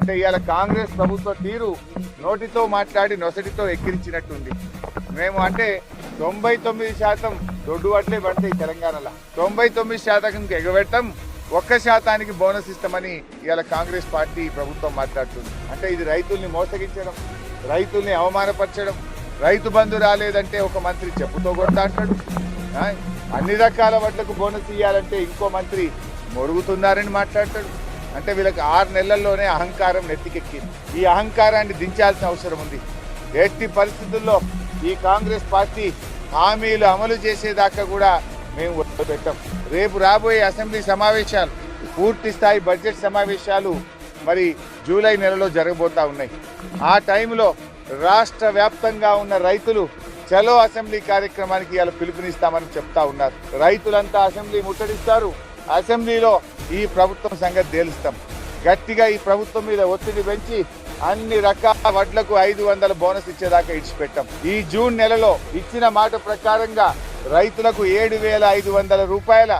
అంటే ఇవాళ కాంగ్రెస్ ప్రభుత్వ తీరు నోటితో మాట్లాడి నొసటితో ఎక్కిరించినట్టుంది. మేము అంటే తొంభై తొమ్మిది శాతం దొడ్డు పడతాయి తెలంగాణలో. తొంభై తొమ్మిది శాతం ఎగబెట్టం ఒక్క శాతానికి బోనస్ ఇస్తామని ఇవాళ కాంగ్రెస్ పార్టీ ప్రభుత్వం మాట్లాడుతుంది. అంటే ఇది రైతుల్ని మోసగించడం రైతుల్ని అవమానపరచడం రైతు బంధు రాలేదంటే ఒక మంత్రి చెప్పుతో కొడతా అంటాడు అన్ని రకాల వడ్లకు బోనస్ ఇవ్వాలంటే ఇంకో మంత్రి మొరుగుతున్నారని మాట్లాడతాడు. అంటే వీళ్ళకి ఆరు నెలల్లోనే అహంకారం నెత్తికెక్కింది ఈ అహంకారాన్ని దించాల్సిన అవసరం ఉంది. ఎట్టి పరిస్థితుల్లో ఈ కాంగ్రెస్ పార్టీ హామీలు అమలు చేసేదాకా కూడా మేము వదిలిపెట్టాం. రేపు రాబోయే అసెంబ్లీ సమావేశాలు పూర్తి స్థాయి బడ్జెట్ సమావేశాలు మరి జూలై నెలలో జరగబోతా ఉన్నాయి. ఆ టైంలో రాష్ట్ర వ్యాప్తంగా ఉన్న రైతులు చలో అసెంబ్లీ కార్యక్రమానికి ఇలా పిలుపునిస్తామని చెప్తా ఉన్నారు. రైతులంతా అసెంబ్లీ ముట్టడిస్తారు. అసెంబ్లీలో ఈ ప్రభుత్వం సంగతి తేలుస్తాం. గట్టిగా ఈ ప్రభుత్వం మీద ఒత్తిడి పెంచి అన్ని రకాల వడ్లకు ఐదు వందల బోనస్ ఇచ్చేదాకా ఇచ్చిపెట్టాం. ఈ జూన్ నెలలో ఇచ్చిన మాట ప్రకారంగా రైతులకు ఏడు వేల ఐదు వందల రూపాయల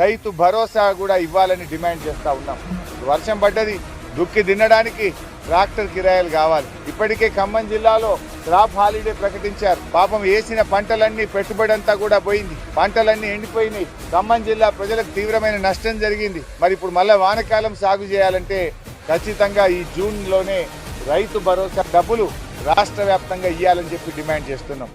రైతు భరోసా కూడా ఇవ్వాలని డిమాండ్ చేస్తా ఉన్నాం. వర్షం పడ్డది దుక్కి దిన్నడానికి ట్రాక్టర్ కిరాయిలు కావాలి. ఇప్పటికే ఖమ్మం జిల్లాలో క్రాప్ హాలిడే ప్రకటించారు. పాపం వేసిన పంటలన్నీ పెట్టుబడి అంతా కూడా పోయింది. పంటలన్నీ ఎండిపోయినాయి. ఖమ్మం జిల్లా ప్రజలకు తీవ్రమైన నష్టం జరిగింది. మరి ఇప్పుడు మళ్ళీ వానకాలం సాగు చేయాలంటే ఖచ్చితంగా ఈ జూన్లోనే రైతు భరోసా డబ్బులు రాష్ట్ర వ్యాప్తంగా ఇవ్వాలని చెప్పి డిమాండ్ చేస్తున్నాం.